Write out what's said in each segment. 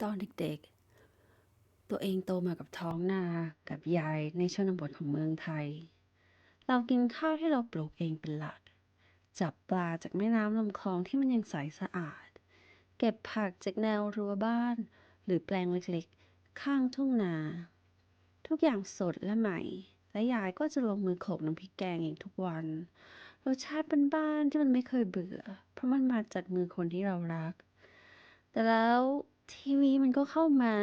ตอนเด็กๆ ตัวเองโตมากับท้องนากับยายในชนบทของเมืองไทย เรากินข้าวที่เราปลูกเองเป็นหลัก จับปลาจากแม่น้ำลำคลองที่มันยังใสสะอาด เก็บผักจากแนวรั้วบ้าน หรือแปลงเล็กๆ ข้างทุ่งนา ทุกอย่างสดและใหม่ และยายก็จะลงมือโขลกน้ำพริกแกงเองทุกวัน รสชาติบ้านๆที่มันไม่เคยเบื่อ เพราะมันมาจากมือคนที่เรารัก แต่แล้ว ทีวีมันก็เข้ามา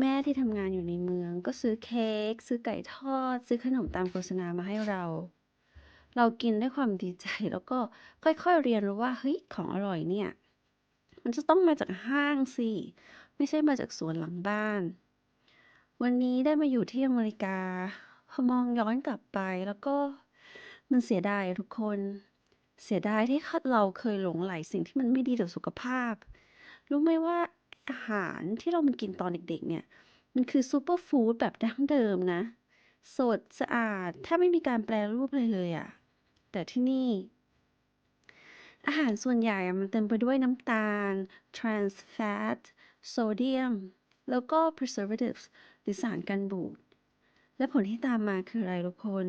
แม่ที่ทำงานอยู่ในเมือง ก็ซื้อเค้ก ซื้อไก่ทอด ซื้อขนมตามโฆษณามาให้เรา เรากินด้วยความดีใจ แล้วก็ค่อยๆเรียนรู้ว่า เฮ้ย ของอร่อยเนี่ย มันจะต้องมาจากห้างสิ ไม่ใช่มาจากสวนหลังบ้าน วันนี้ได้มาอยู่ที่อเมริกา พอมองย้อนกลับไปแล้วก็มันเสียดายทุกคน เสียดายที่เราเคยหลงใหลสิ่งที่มันไม่ดีต่อสุขภาพ รู้ไหมว่า อาหารที่เรามันกินตอนเด็กๆ เนี่ย มันคือซูเปอร์ฟู้ดแบบดั้งเดิมนะ สดสะอาดแทบไม่มีการแปรรูปเลยเลยอะแต่ที่นี่ อาหารส่วนใหญ่อะมันเต็มไปด้วยน้ำตาล trans fat โซเดียม แล้วก็ preservatives หรือสารกันบูด และผลที่ตามมาคืออะไรทุกคน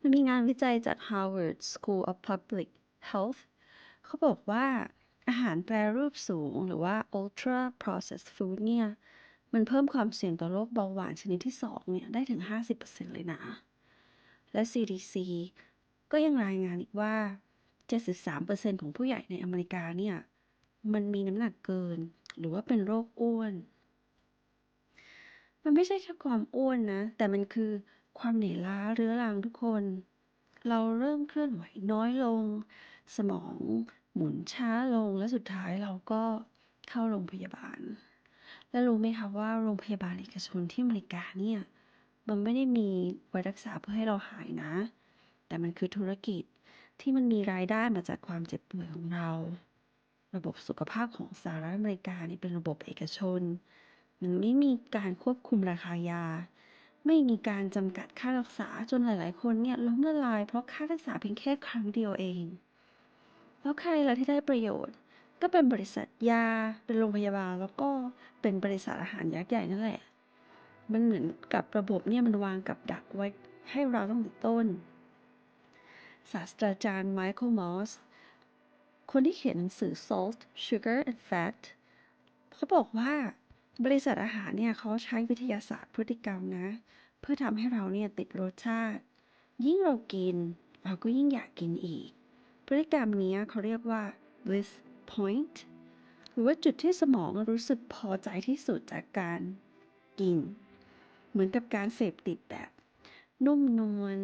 มันมีงานวิจัยจาก Harvard School of Public Health เขาบอกว่า อาหารแปรรูปสูง หรือว่า ultra processed food เนี่ย มันเพิ่มความเสี่ยงต่อโรคเบาหวานชนิดที่ 2 เนี่ย ได้ถึง 50%เลยนะ และ CDC ก็ยังรายงานอีกว่า 73%ของผู้ใหญ่ในอเมริกาเนี่ย มันมีน้ำหนักเกิน หรือว่าเป็นโรคอ้วน มันไม่ใช่แค่ความอ้วนนะ แต่มันคือความเหนื่อยล้าเรื้อรังทุกคน เราเริ่มเคลื่อนไหวน้อยลง สมองหมุนช้าลง และสุดท้ายเราก็เข้าโรงพยาบาล และรู้ไหมคะว่าโรงพยาบาลเอกชนที่อเมริกาเนี่ย มันไม่ได้มีไว้รักษาเพื่อให้เราหายนะ แต่มันคือธุรกิจที่มันมีรายได้มาจากความเจ็บป่วยของเรา ระบบสุขภาพของสหรัฐอเมริกานี่เป็นระบบเอกชน มันไม่มีการควบคุมราคายา ไม่มีการจำกัดค่ารักษาจนหลาย ๆ คนเนี่ยล้มละลายเพราะค่ารักษาเพียงแค่ครั้งเดียวเอง แล้วใครล่ะที่ได้ประโยชน์ ก็เป็นบริษัทยา เป็นโรงพยาบาล แล้วก็เป็นบริษัทอาหารยักษ์ใหญ่นั่นแหละ มันเหมือนกับระบบเนี่ยมันวางกับดักไว้ให้เราตั้งแต่ต้น ศาสตราจารย์ไมเคิลมอส คนที่เขียนหนังสือ Salt, Sugar and Fat เขาบอกว่า บริษัทอาหารเนี่ยเขาใช้วิทยาศาสตร์พฤติกรรมนะ เพื่อทำให้เราเนี่ยติดรสชาติ ยิ่งเรากิน เราก็ยิ่งอยากกินอีก พฤติกรรมนี้เขาเรียกว่า bliss point หรือว่าจุดที่สมองรู้สึกพอใจที่สุดจากการกิน เหมือนกับการเสพติดแบบ นุ่มนวล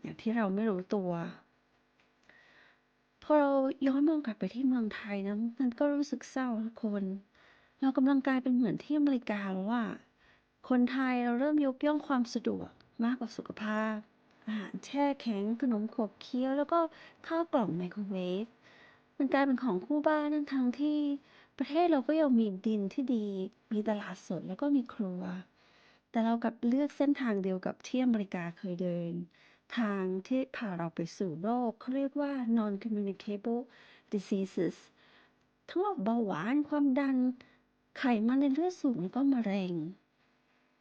อย่างที่เราไม่รู้ตัว พอเราย้อนมองกลับไปที่เมืองไทยนะมันก็รู้สึกเศร้าทุกคน เรากำลังกลายเป็นเหมือนที่อเมริกาแล้วว่า คนไทยเราเริ่มยกย่องความสะดวกมากกว่าสุขภาพ อาหารแช่แข็งขนมขบเคี้ยว แล้วก็ข้าวกล่องไมโครเวฟมันกลายเป็นของคู่บ้านทั้งทงๆที่ประเทศเราก็ยังมีดินที่ดี มีตลาดสดแล้วก็มีครัว แต่เรากลับเลือกเส้นทางเดียวกับที่อเมริกาเคยเดิน ทางที่พาเราไปสู่โรคเขาเรียกว่า non communicable diseases ทั้งโรคเบาหวานความดัน ไขมันในเลือดสูงก็มะเร็ง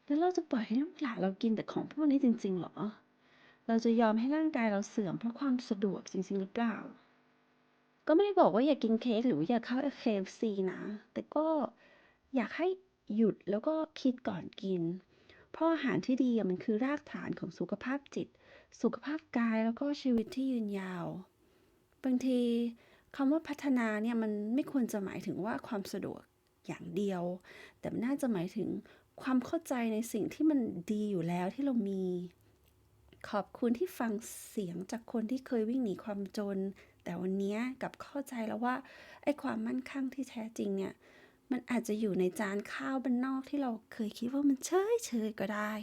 แล้วเราจะปล่อยให้ลูกหลานเรากินแต่ของพวกนี้จริงๆหรอ เราจะยอมให้ร่างกายเราเสื่อมเพราะความสะดวกจริงๆหรือเปล่า ก็ไม่ได้บอกว่าอย่ากินเค้กหรือว่าอย่าเข้า KFC นะ แต่ก็อยากให้หยุดแล้วก็คิดก่อนกิน เพราะอาหารที่ดีมันคือรากฐานของสุขภาพจิต สุขภาพกายแล้วก็ชีวิตที่ยืนยาว บางทีคำว่าพัฒนาเนี่ยมันไม่ควรจะหมายถึงว่าความสะดวก อย่างเดียว แต่มันน่าจะหมายถึงความเข้าใจในสิ่งที่มันดีอยู่แล้วที่เรามี ขอบคุณที่ฟังเสียงจากคนที่เคยวิ่งหนีความจน แต่วันนี้กับเข้าใจแล้วว่าไอ้ความมั่นคงที่แท้จริงเนี่ยมันอาจจะอยู่ในจานข้าวบ้านนอกที่เราเคยคิดว่ามันเฉยเฉยก็ได้